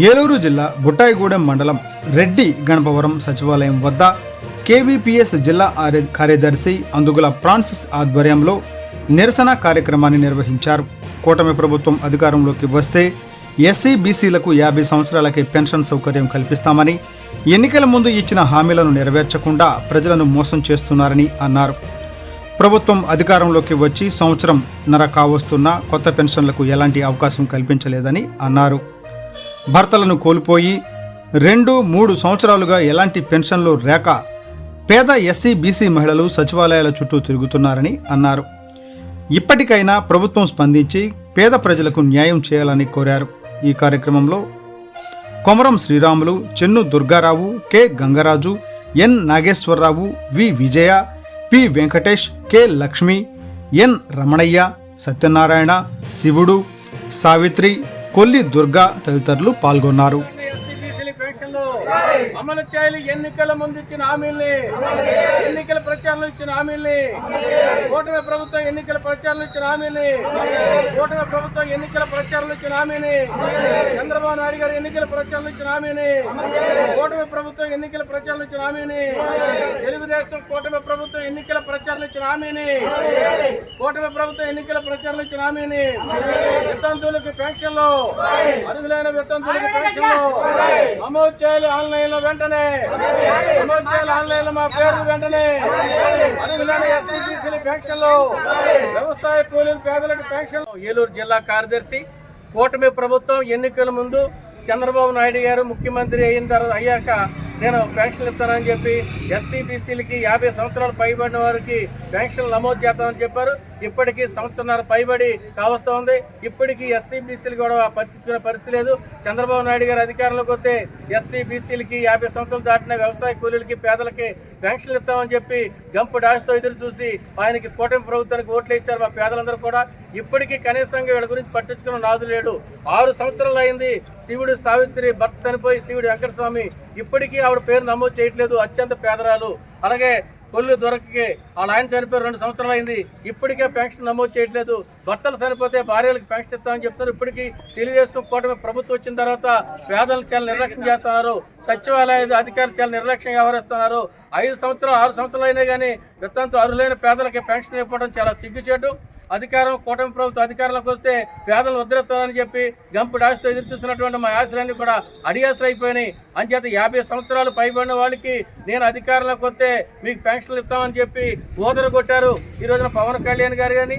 ఏలూరు జిల్లా బుట్టాయిగూడెం మండలం రెడ్డి గణపవరం సచివాలయం వద్ద కేవీపీఎస్ జిల్లా కార్యదర్శి అందుగుల ఫ్రాన్సిస్ ఆధ్వర్యంలో నిరసన కార్యక్రమాన్ని నిర్వహించారు. కూటమి ప్రభుత్వం అధికారంలోకి వస్తే ఎస్సీ బీసీలకు యాభై సంవత్సరాలకే పెన్షన్ సౌకర్యం కల్పిస్తామని ఎన్నికల ముందు ఇచ్చిన హామీలను నెరవేర్చకుండా ప్రజలను మోసం చేస్తున్నారని అన్నారు. ప్రభుత్వం అధికారంలోకి వచ్చి సంవత్సరం నర కావస్తున్నా కొత్త పెన్షన్లకు ఎలాంటి అవకాశం కల్పించలేదని అన్నారు. భర్తలను కోల్పోయి రెండు మూడు సంవత్సరాలుగా ఎలాంటి పెన్షన్లు రేక పేద ఎస్సీ బీసీ మహిళలు సచివాలయాల చుట్టూ తిరుగుతున్నారని అన్నారు. ఇప్పటికైనా ప్రభుత్వం స్పందించి పేద ప్రజలకు న్యాయం చేయాలని కోరారు. ఈ కార్యక్రమంలో Komaram Sriramulu Chennu Durgarao K. Gangaraju N. Nageswararao V. Vijaya P. Venkatesh K. Lakshmi N. Ramanaiah Satyanarayana Shivudu Savitri Kolli Durga తదితరులు పాల్గొన్నారు. అమలు చేయాలి. ఎన్నికల ముందు ఇచ్చిన హామీల్ని ఎన్నికల ప్రచారంలో ఇచ్చిన హామీల్ని కూటమి ప్రభుత్వం ఎన్నికల ప్రచారంలో ఇచ్చిన హామీల్ని కూటమి ప్రభుత్వం ఎన్నికల ప్రచారంలో ఇచ్చిన హామీని చంద్రబాబు నాయుడు గారు ఎన్నికల ప్రచారంలో ఇచ్చిన హామీని కూటమి ప్రభుత్వం ఎన్నికల ప్రచారంలో ఇచ్చిన హామీని తెలుగుదేశం కూటమి ప్రభుత్వం ఎన్నికల ప్రచారంలో ఇచ్చిన హామీని కూటమి ప్రభుత్వం ఎన్నికల ప్రచారంలో ఇచ్చిన హామీని వితంతువులకు పెన్షన్లు అర్హులైన వితంతువులకు పెన్షన్లు నమోదు చేయాలి ఆన్లైన్ ఆన్లైన్లో వెంటనే. నమోదు చేయాలి ఆన్లైన్లో మా పేర్లు వెంటనే. అర్హులైన ఎస్సీబీసీల పెన్షన్లు. వ్యవసాయ కూలీల పేదలకు పెన్షన్లు. ఏలూరు జిల్లా కార్యదర్శి కూటమి ప్రభుత్వం ఎన్నికల ముందు చంద్రబాబు నాయుడు గారు ముఖ్యమంత్రి అయిన తర్వాత అయ్యాక నేను పెన్షన్లు ఇస్తానని చెప్పి ఎస్సీ బీసీలకి యాభై సంవత్సరాలు పైబడిన వారికి పెన్షన్లు నమోదు చేస్తామని చెప్పారు. ఇప్పటికీ సంవత్సరాల పైబడి కావస్తూ ఉంది. ఇప్పటికీ ఎస్సీ బీసీలు కూడా పట్టించుకునే పరిస్థితి లేదు. చంద్రబాబు నాయుడు గారు అధికారంలోకి వస్తే ఎస్సీ బీసీలకి యాభై సంవత్సరాలు దాటిన వ్యవసాయ కూలీలకి పేదలకి పెన్షన్లు ఇస్తామని చెప్పి గంపు డాష్తో ఎదురు చూసి ఆయనకి కూటమి ప్రభుత్వానికి ఓట్లు వేశారు మా పేదలందరూ కూడా. ఇప్పటికీ కనీసంగా వీళ్ళ గురించి పట్టించుకున్న నాదు లేడు. ఆరు సంవత్సరాలు అయింది శివుడు సావిత్రి భర్త చనిపోయి శివుడు వెంకటస్వామి. ఇప్పటికీ ఆవిడ పేరు నమోదు చేయట్లేదు అత్యంత పేదరాలు. అలాగే కొల్లు దొరకకి వాళ్ళ ఆయన చనిపోయి రెండు సంవత్సరాలు అయింది. ఇప్పటికే పెన్షన్ నమోదు చేయట్లేదు. భర్తలు చనిపోతే భార్యలకు పెన్షన్ ఇస్తామని చెప్తారు ఇప్పటికీ తెలుగుదేశం కూటమి ప్రభుత్వం వచ్చిన తర్వాత పేదలు చాలా నిర్లక్ష్యం చేస్తున్నారు. సచివాలయ అధికారులు చాలా నిర్లక్ష్యం వ్యవహరిస్తున్నారు. ఐదు సంవత్సరాలు ఆరు సంవత్సరాలు అయినా కానీ విత్తంతో అర్హులైన పేదలకి పెన్షన్ ఇవ్వడం చాలా సిగ్గుచేటు. అధికారం కూటమి ప్రభుత్వం అధికారంలోకి వస్తే పేదలు వదిలేస్తారని చెప్పి గంపు డాస్తో ఎదురు చూస్తున్నటువంటి మా ఆశలన్నీ కూడా అడియాసలు అయిపోయినాయి అంచేత యాభై సంవత్సరాలు పైబడిన వాళ్ళకి నేను అధికారంలోకి వస్తే మీకు పెన్షన్లు ఇస్తామని చెప్పి ఓదరు కొట్టారు ఈ రోజున పవన్ కళ్యాణ్ గారు కానీ